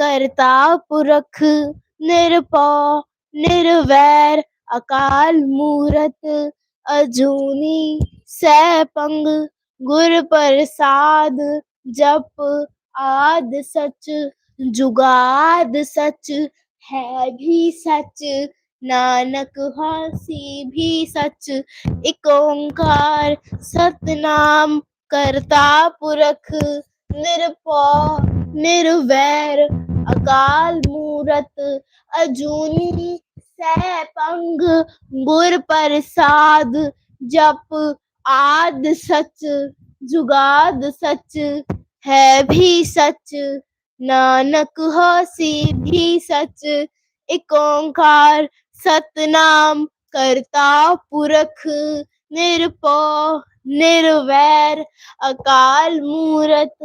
ਕਰਤਾ ਪੁਰਖ ਨਿਰਭਉ, ਨਿਰਵੈਰ, ਅਕਾਲ ਮੂਰਤ ਅਜੂਨੀ ਪੰਗ, ਗੁਰ ਪ੍ਰਸਾਦ ਜਪ ਆਦ ਸਚ, ਜੁਗਾਦ ਸਚ, ਹੈ ਵੀ ਸਚ, ਨਾਨਕ ਹਾਸੀ ਵੀ ਸਚ, ਇਕ ਓੰਕਾਰ ਸਤਨਾਮ ਕਰਤਾ ਪੁਰਖ ਨਿਰਭਉ, ਨਿਰਵੈਰ ਅਕਾਲ ਮੂਰਤ ਅਜੂਨੀ ਸਹਿ ਪੰਗ ਗੁਰ ਪ੍ਰਸਾਦ ਜਪ ਆਦ ਸਚ ਜੁਗਾਦ ਸਚ ਹੈ ਵੀ ਸਚ, ਨਾਨਕ ਹੋਸੀ ਵੀ ਸਚ, ਇਕ ਓੰਕਾਰ ਸਤਨਾਮ ਕਰਤਾ ਪੁਰਖ ਨਿਰਭਉ ਨਿਰਵੈਰ, ਅਕਾਲ ਮੂਰਤ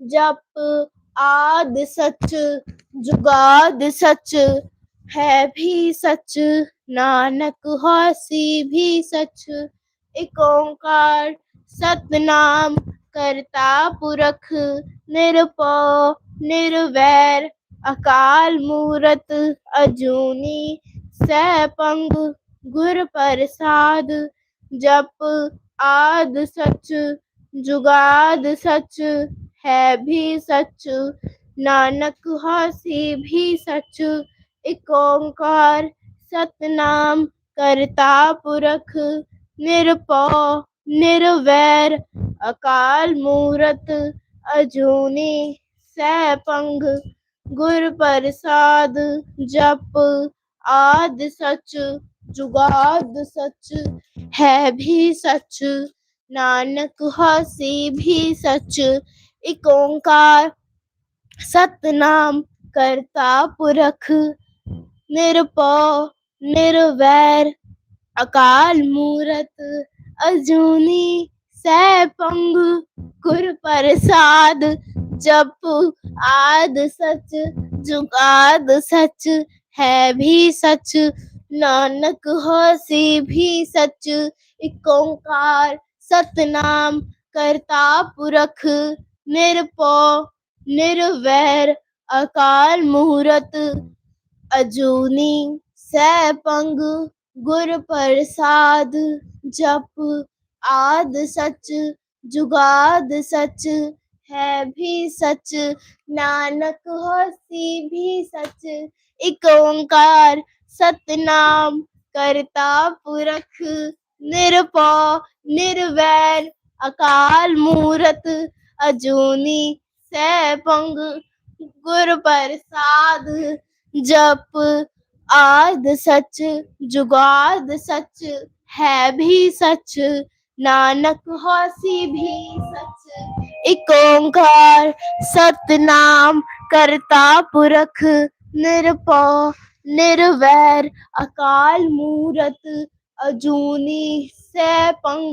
ਜਪ ਆਦਿ ਸਚ, ਜੁਗਾਦ ਸਚ, ਹੈ ਵੀ ਸਚ, ਨਾਨਕ ਹੋਸੀ ਵੀ ਸਚ। ਇਕ ਓੰਕਾਰ ਸਤਨਾਮ ਕਰਤਾ ਪੁਰਖ, ਨਿਰਭਉ, ਨਿਰਵੈਰ, ਅਕਾਲ ਮੂਰਤ, ਅਜੂਨੀ ਸੈਭੰ ਗੁਰ ਪ੍ਰਸਾਦ। ਜਪ ਆਦ ਸਚ, ਜੁਗਾਦ ਸਚ ਹੈ ਵੀ ਸਚ। ਨਾਨਕ ਹਾਸੀ ਵੀ ਸਚ, ਇਕ ਓੰਕਾਰ ਸਤਨਾਮ ਕਰਤਾ ਪੁਰਖ। ਨਿਰਭਉ, ਨਿਰਵੈਰ, ਅਕਾਲ ਮੂਰਤ, ਅਜੂਨੀ ਸੈਭੰ ਗੁਰ ਪ੍ਰਸਾਦ ਜਪ ਆਦ ਸਚ, ਜੁਗਾਦ ਸਚ, ਹੈ ਵੀ ਸਚ। ਨਾਨਕ ਹਾਸੀ ਵੀ ਸਚ ਇਕ ਓੰਕਾਰ ਸਤਨਾਮ ਕਰਤਾ ਪੁਰਖ, ਨਿਰਭਉ, ਨਿਰਵੈਰ, ਅਕਾਲ ਮੂਰਤ, ਅਜੂਨੀ ਸੈਭੰ ਗੁਰ ਪ੍ਰਸਾਦ, ਜਪ ਆਦ ਸਚ, ਜੁਗਾਦ ਸਚ, ਹੈ ਵੀ ਸਚ, ਨਾਨਕ ਹੋਸੀ ਵੀ ਸਚ, ਇਕ ਓੰਕਾਰ ਸਤਨਾਮ ਕਰਤਾ ਪੁਰਖ ਨਿਰਭਉ, ਨਿਰਵੈਰ, ਅਕਾਲ ਮੂਰਤ, ਅਜੂਨੀ ਸੈਭੰ ਗੁਰ ਪ੍ਰਸਾਦ ਜਪ ਆਦ ਸਚ, ਜੁਗਾਦ ਸਚ, ਹੈ ਵੀ ਸਚ, ਨਾਨਕ ਹੋਸੀ ਵੀ ਸਚ, ਇਕ ਓੰਕਾਰ ਸਤਨਾਮ, ਕਰਤਾ ਪੁਰਖ, ਨਿਰਭਉ, ਨਿਰਵੈਰ, ਅਕਾਲ ਮੂਰਤ ਅਜੂਨੀ ਸੈਭੰ ਗੁਰ ਪ੍ਰਸਾਦ ਜਪ ਆਦ ਸਚ, ਜੁਗਾਦ ਸਚ, ਹੈ ਵੀ ਸਚ, ਨਾਨਕ ਹੋਸੀ ਵੀ ਸਚ। ਇਕ ਓੰਕਾਰ ਸਤਨਾਮ ਕਰਤਾ ਪੁਰਖ ਨਿਰਭਉ, ਨਿਰਵੈਰ ਅਕਾਲ ਮੂਰਤ, ਅਜੂਨੀ ਸੈਭੰ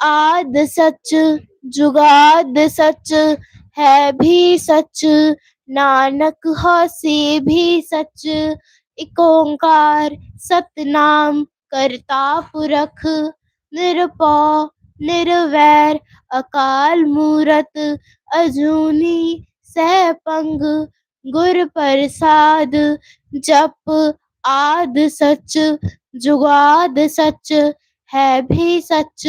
ਆਦ ਸਚ, ਜੁਗਾਦ ਸਚ, ਹੈ ਵੀ ਸਚ, ਨਾਨਕ ਹੋਸੀ ਵੀ ਸੱਚ, ਇਕ ਓੰਕਾਰ ਸਤਨਾਮ ਕਰਤਾ ਪੁਰਖ, ਨਿਰਭਉ, ਨਿਰਵੈਰ, ਅਕਾਲ ਮੂਰਤ, ਅਜੂਨੀ, ਸਹਿ ਸੈਭੰ ਗੁਰ ਪ੍ਰਸਾਦ, ਜਪ ਆਦ ਸਚ, ਜੁਗਾਦ ਸਚ, ਹੈ ਵੀ ਸੱਚ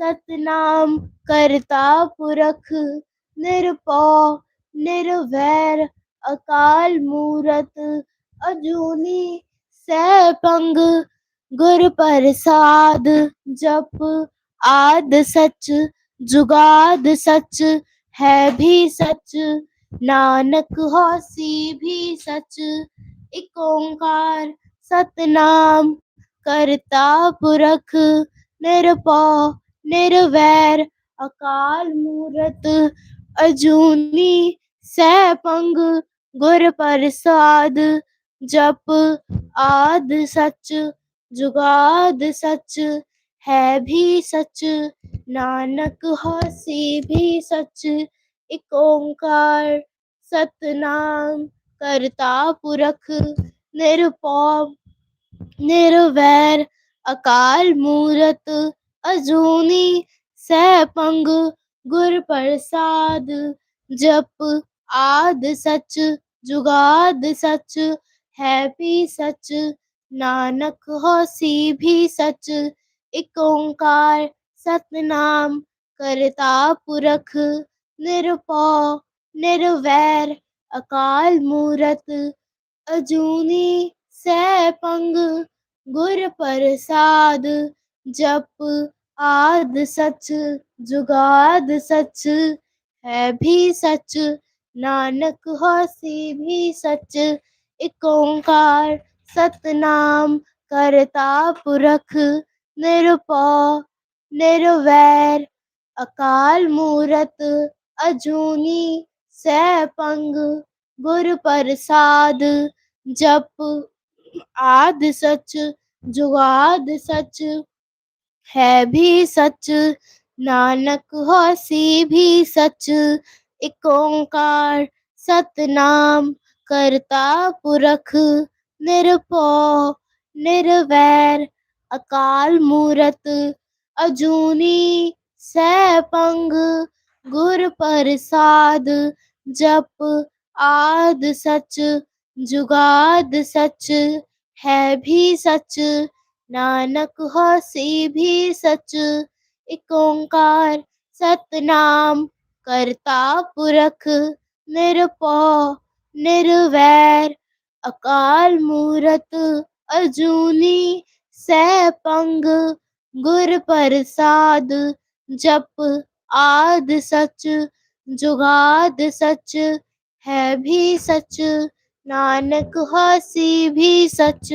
ਸਤਨਾਮ ਕਰਤਾ ਪੁਰਖ, ਨਿਰਭਉ, ਨਿਰਵੈਰ, ਅਕਾਲ ਮੂਰਤ, ਅਜੂਨੀ ਸੈਭੰ ਗੁਰ ਪ੍ਰਸਾਦ, ਜਪ ਆਦ ਸਚ, ਜੁਗਾਦ ਸਚ, ਹੈ ਵੀ ਸਚ, ਨਾਨਕ ਹੋਸੀ ਵੀ ਸਚ, ਇਕ ਓੰਕਾਰ ਸਤਨਾਮ ਕਰਤਾ ਪੁਰਖ, ਨਿਰਭਉ ਨਿਰਵੈਰ ਅਕਾਲ ਮੂਰਤ ਅਜੂਨੀ ਸੈਭੰ ਗੁਰ ਪ੍ਰਸਾਦ ਜਪ ਆਦ ਸਚ ਜੁਗਾਦ ਸਚ, ਹੈ ਵੀ ਸਚ, ਨਾਨਕ ਹੋਸੀ ਵੀ ਸਚ, ਇਕ ਓੰਕਾਰ ਸਤਨਾਮ ਕਰਤਾ ਪੁਰਖ ਨਿਰਭਉ ਨਿਰਵੈਰ ਅਕਾਲ ਮੂਰਤ ਅਜੂਨੀ ਸਹਿ ਸੈਭੰ ਗੁਰ ਪ੍ਰਸਾਦ, ਜਪ ਆਦ ਸਚ, ਜੁਗਾਦ ਸਚ, ਹੈ ਵੀ ਸਚ, ਨਾਨਕ ਹੋਸੀ ਵੀ ਸਚ, ਇਕ ਓੰਕਾਰ ਸਤਨਾਮ ਕਰਤਾ ਪੁਰਖ, ਨਿਰਭਉ, ਨਿਰਵੈਰ, ਅਕਾਲ ਮੂਰਤ, ਅਜੂਨੀ ਸੈਭੰ ਗੁਰ ਪ੍ਰਸਾਦ ਜਪ ਆਦ ਸਚ, ਜੁਗਾਦ ਸਚ, ਹੈ ਵੀ ਸਚ, ਨਾਨਕ ਹੋਸੀ ਵੀ ਸਚ, ਇਕ ਓੰਕਾਰ ਸਤਨਾਮ ਕਰਤਾ ਪੁਰਖ, ਨਿਰਭਉ, ਨਿਰਵੈਰ, ਅਕਾਲ ਮੂਰਤ, ਅਜੂਨੀ ਸੈਭੰ ਗੁਰ ਪ੍ਰਸਾਦ, ਜਪ ਆਦ ਸਚ, ਜੁਗਾਦ ਸਚ ਹੈ ਵੀ ਸਚ, ਨਾਨਕ ਹੋਸੀ ਵੀ ਸਚ, ਇਕ ਓੰਕਾਰ ਸਤਨਾਮ ਕਰਤਾ ਪੁਰਖ, ਨਿਰਭਉ, ਨਿਰਵੈਰ, ਅਕਾਲ ਮੂਰਤ, ਅਜੂਨੀ ਸੈਭੰ ਗੁਰ ਪ੍ਰਸਾਦ, ਜਪ ਆਦ ਸਚ, ਜੁਗਾਦ ਸਚ, ਹੈ ਵੀ ਸਚ ਨਾਨਕ ਹੋਸੀ ਵੀ ਸਚ, ਇਕ ਓੰਕਾਰ ਸਤਨਾਮ ਕਰਤਾ ਪੁਰਖ, ਨਿਰਭਉ, ਨਿਰਵੈਰ, ਅਕਾਲ ਮੂਰਤ ਅਜੂਨੀ ਸੈਭੰ ਗੁਰ ਪ੍ਰਸਾਦ, ਜਪ ਆਦ ਸਚ, ਜੁਗਾਦ ਸਚ, ਹੈ ਵੀ ਸਚ, ਨਾਨਕ ਹੋਸੀ ਵੀ ਸਚ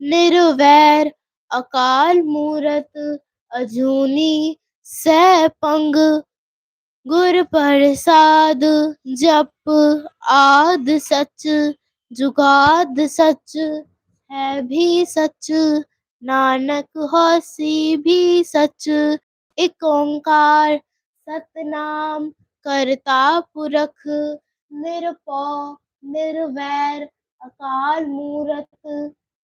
ਨਿਰਵੈਰ ਅਕਾਲ ਮੂਰਤ ਅਜੂਨੀ ਸੈਭੰ ਗੁਰ ਪ੍ਰਸਾਦ ਜਪ ਆਦ ਸਚ ਜੁਗਾਦ ਸਚ ਹੈ ਵੀ ਸਚ, ਨਾਨਕ ਹੋਸੀ ਵੀ ਸਚ, ਇਕ ਓੰਕਾਰ ਸਤਨਾਮ ਕਰਤਾ ਪੁਰਖ, ਨਿਰਭਉ ਨਿਰਵੈਰ ਅਕਾਲ ਮੂਰਤ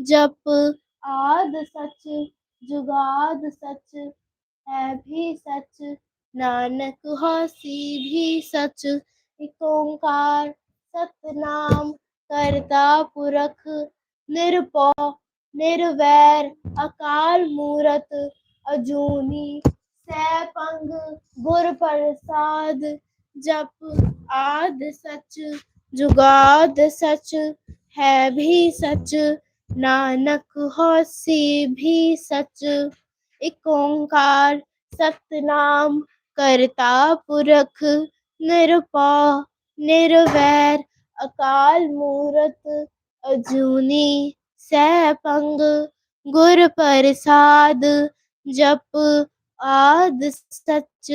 ਜਪ ਆਦ ਸਚ, ਜੁਗਾਦ ਸਚ, ਹੈ ਵੀ ਸਚ, ਨਾਨਕ ਹੋਸੀ ਵੀ ਸਚ, ਇਕ ਓੰਕਾਰ ਸਤਨਾਮ ਕਰਤਾ ਪੁਰਖ, ਨਿਰਭਉ, ਨਿਰਵੈਰ, ਅਕਾਲ ਮੂਰਤ, ਅਜੂਨੀ ਸੈਭੰ ਗੁਰ ਪ੍ਰਸਾਦ, ਜਪ ਆਦ ਸਚ, ਜੁਗਾਦ ਸਚ, ਹੈ ਵੀ ਸਚ ਨਾਨਕ ਹੋਸੀ ਵੀ ਸਚ ਇਕ ਓੰਕਾਰ ਸਤਨਾਮ ਕਰਤਾ ਪੁਰਖ ਨਿਰਪਾ ਨਿਰਵੈਰ ਅਕਾਲ ਮੂਰਤ ਅਜੂਨੀ ਸੈਭੰ ਗੁਰ ਪ੍ਰਸਾਦ ਜਪ ਆਦ ਸਚ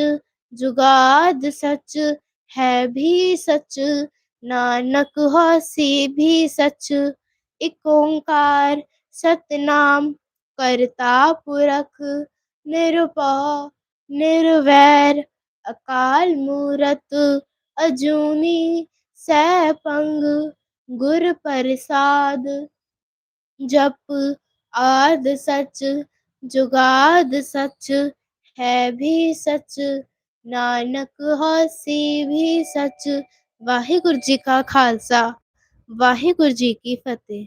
ਜੁਗਾਦ ਸਚ ਹੈ ਵੀ ਸਚ ਨਾਨਕ ਹੋਸੀ ਵੀ ਸਚ ਇਕ ਓੰਕਾਰ, ਸਤਨਾਮ ਕਰਤਾ ਪੁਰਖ, ਨਿਰਭਉ, ਨਿਰਵੈਰ, ਅਕਾਲ ਮੂਰਤ, ਅਜੂਨੀ ਸੈਭੰ ਗੁਰ ਪ੍ਰਸਾਦ, ਜਪ ਆਦ ਸਚ, ਜੁਗਾਦ ਸਚ, ਹੈ ਵੀ ਸਚ, ਨਾਨਕ ਹੋਸੀ ਵੀ ਸਚ। ਵਾਹਿਗੁਰੂ ਜੀ ਕਾ ਖਾਲਸਾ। ਵਾਹਿਗੁਰੂ ਜੀ ਕੀ ਫਤਿਹ।